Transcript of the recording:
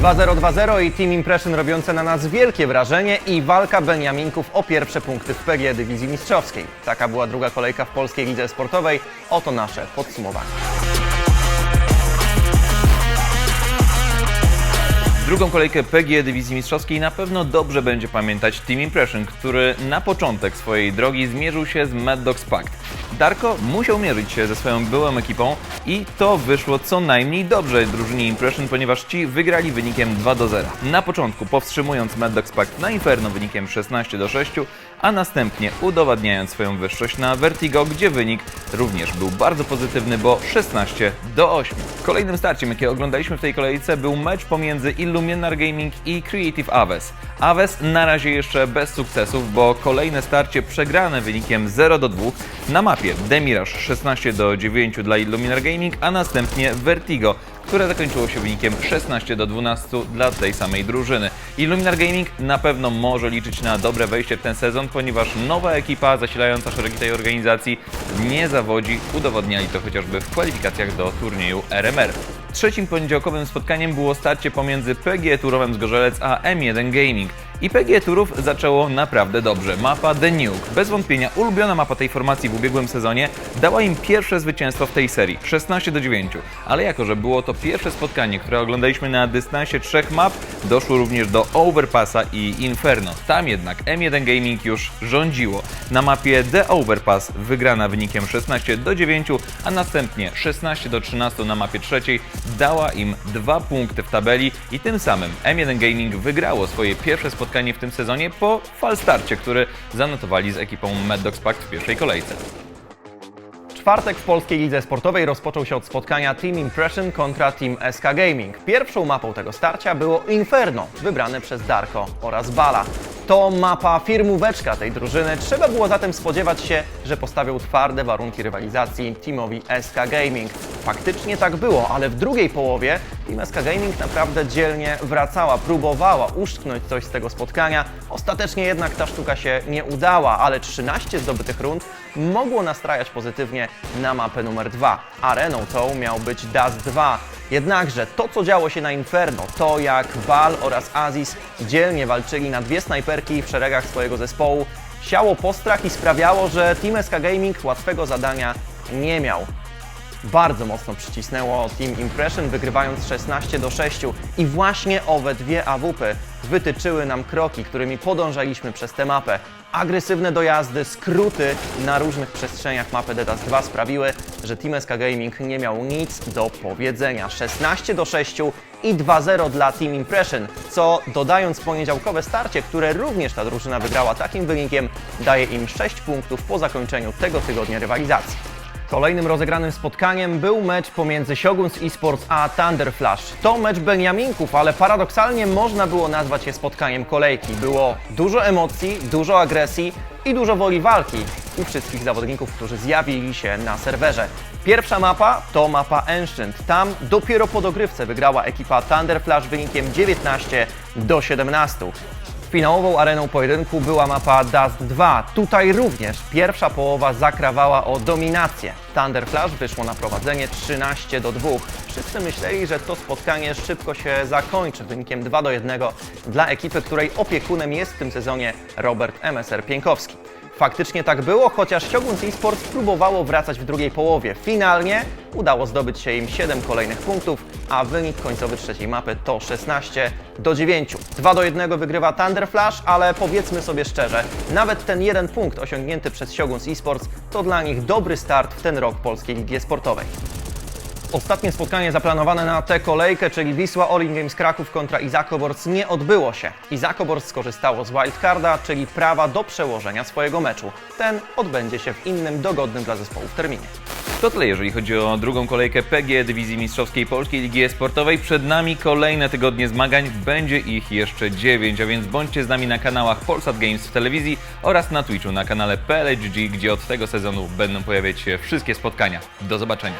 2-0-2-0 i Team Impression robiące na nas wielkie wrażenie i walka Beniaminków o pierwsze punkty w PG Dywizji Mistrzowskiej. Taka była druga kolejka w Polskiej Lidze Sportowej. Oto nasze podsumowanie. Drugą kolejkę PG Dywizji Mistrzowskiej na pewno dobrze będzie pamiętać Team Impression, który na początek swojej drogi zmierzył się z Mad Dogs Pact. Darko musiał mierzyć się ze swoją byłą ekipą i to wyszło co najmniej dobrze drużynie Impression, ponieważ ci wygrali wynikiem 2 do 0. Na początku powstrzymując Mad Dogs Pact na Inferno wynikiem 16 do 6, a następnie udowadniając swoją wyższość na Vertigo, gdzie wynik również był bardzo pozytywny, bo 16 do 8. Kolejnym starciem, jakie oglądaliśmy w tej kolejce, był mecz pomiędzy Illuminar Gaming i Creative Aves. Aves na razie jeszcze bez sukcesów, bo kolejne starcie przegrane wynikiem 0 do 2 na mapie Demirage 16 do 9 dla Illuminar Gaming, a następnie Vertigo, które zakończyło się wynikiem 16 do 12 dla tej samej drużyny. Illuminar Gaming na pewno może liczyć na dobre wejście w ten sezon, ponieważ nowa ekipa zasilająca szeregi tej organizacji nie zawodzi. Udowodniali to chociażby w kwalifikacjach do turnieju RMR. Trzecim poniedziałkowym spotkaniem było starcie pomiędzy PG Turowem z Gorzelec a M1 Gaming. I PG Turów zaczęło naprawdę dobrze. Mapa The Nuke, bez wątpienia ulubiona mapa tej formacji w ubiegłym sezonie, dała im pierwsze zwycięstwo w tej serii 16 do 9. Ale jako, że było to pierwsze spotkanie, które oglądaliśmy na dystansie trzech map, doszło również do Overpassa i Inferno. Tam jednak M1 Gaming już rządziło. Na mapie The Overpass wygrana wynikiem 16 do 9, a następnie 16 do 13 na mapie trzeciej dała im dwa punkty w tabeli i tym samym M1 Gaming wygrało swoje pierwsze spotkanie w tym sezonie po falstarcie, który zanotowali z ekipą Mad Dogs Pact w pierwszej kolejce. Czwartek w Polskiej Lidze Sportowej rozpoczął się od spotkania Team Impression kontra Team SK Gaming. Pierwszą mapą tego starcia było Inferno, wybrane przez Darko oraz Bala. To mapa firmóweczka tej drużyny. Trzeba było zatem spodziewać się, że postawią twarde warunki rywalizacji teamowi SK Gaming. Faktycznie tak było, ale w drugiej połowie Team SK Gaming naprawdę dzielnie wracała, próbowała uszczknąć coś z tego spotkania. Ostatecznie jednak ta sztuka się nie udała, ale 13 zdobytych rund mogło nastrajać pozytywnie na mapę numer 2. Areną tą miał być Dust 2. Jednakże to, co działo się na Inferno, to jak Val oraz Aziz dzielnie walczyli na dwie snajperki w szeregach swojego zespołu, siało postrach i sprawiało, że Team SK Gaming łatwego zadania nie miał. Bardzo mocno przycisnęło Team Impression, wygrywając 16 do 6 i właśnie owe dwie AWP wytyczyły nam kroki, którymi podążaliśmy przez tę mapę. Agresywne dojazdy, skróty na różnych przestrzeniach mapy Dedas 2 sprawiły, że Team SK Gaming nie miał nic do powiedzenia. 16 do 6 i 2-0 dla Team Impression, co dodając poniedziałkowe starcie, które również ta drużyna wygrała takim wynikiem, daje im 6 punktów po zakończeniu tego tygodnia rywalizacji. Kolejnym rozegranym spotkaniem był mecz pomiędzy Shoguns Esports a Thunder Flash. To mecz Beniaminków, ale paradoksalnie można było nazwać je spotkaniem kolejki. Było dużo emocji, dużo agresji i dużo woli walki u wszystkich zawodników, którzy zjawili się na serwerze. Pierwsza mapa to mapa Ancient. Tam dopiero po dogrywce wygrała ekipa Thunder Flash wynikiem 19 do 17. Finałową areną pojedynku była mapa Dust 2. Tutaj również pierwsza połowa zakrawała o dominację. Thunder Flash wyszło na prowadzenie 13 do 2. Wszyscy myśleli, że to spotkanie szybko się zakończy wynikiem 2 do 1 dla ekipy, której opiekunem jest w tym sezonie Robert MSR Pienkowski. Faktycznie tak było, chociaż Shoguns Esports próbowało wracać w drugiej połowie. Finalnie udało zdobyć się im 7 kolejnych punktów, a wynik końcowy trzeciej mapy to 16 do 9. 2 do 1 wygrywa Thunder Flash, ale powiedzmy sobie szczerze, nawet ten jeden punkt osiągnięty przez Shoguns Esports to dla nich dobry start w ten rok Polskiej Ligi Sportowej. Ostatnie spotkanie zaplanowane na tę kolejkę, czyli Wisła Olin Games Kraków kontra Izakoborc nie odbyło się. Izakoborc skorzystało z wildcarda, czyli prawa do przełożenia swojego meczu. Ten odbędzie się w innym, dogodnym dla zespołów terminie. To tyle, jeżeli chodzi o drugą kolejkę PG Dywizji Mistrzowskiej Polskiej Ligi Sportowej. Przed nami kolejne tygodnie zmagań, będzie ich jeszcze 9, a więc bądźcie z nami na kanałach Polsat Games w telewizji oraz na Twitchu na kanale PLHG, gdzie od tego sezonu będą pojawiać się wszystkie spotkania. Do zobaczenia.